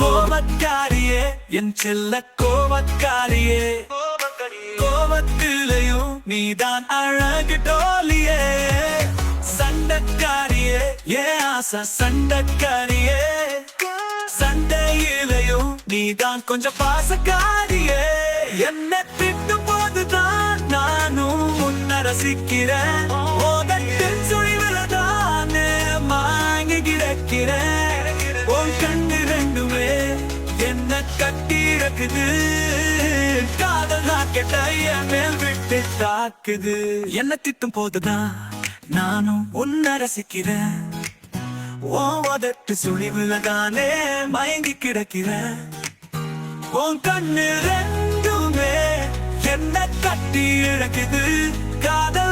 கோபக்காரியே என் செல்ல கோபக்காரியே. கோபத்திலையும் நீதான் அழகு டோலியே. சண்டக்காரியே ஏ ஆசை சண்டக்காரியே. சண்டையிலையும் நீதான் கொஞ்சம் பாசக்காரியே. என்ன திட்டும் போதுதான் நானும் உன்ன ரசிக்கிறேன். சுழிவில் தானே மாங்கி கிடக்கிறேன். உன் கண்ணு தாக்குது. காதல் ராக்கெட்ட என் மேல் விட்டு தாக்குது. என்ன திட்டும் போதுதான் நானும் உன்ன ரசிக்கிறேன். ஓ உதட்டு சுழிவுல தானே மயங்கி கிடக்கிறேன். உன் கண்ணு ரெண்டுமே என்ன கட்டி இழக்குது. காதல்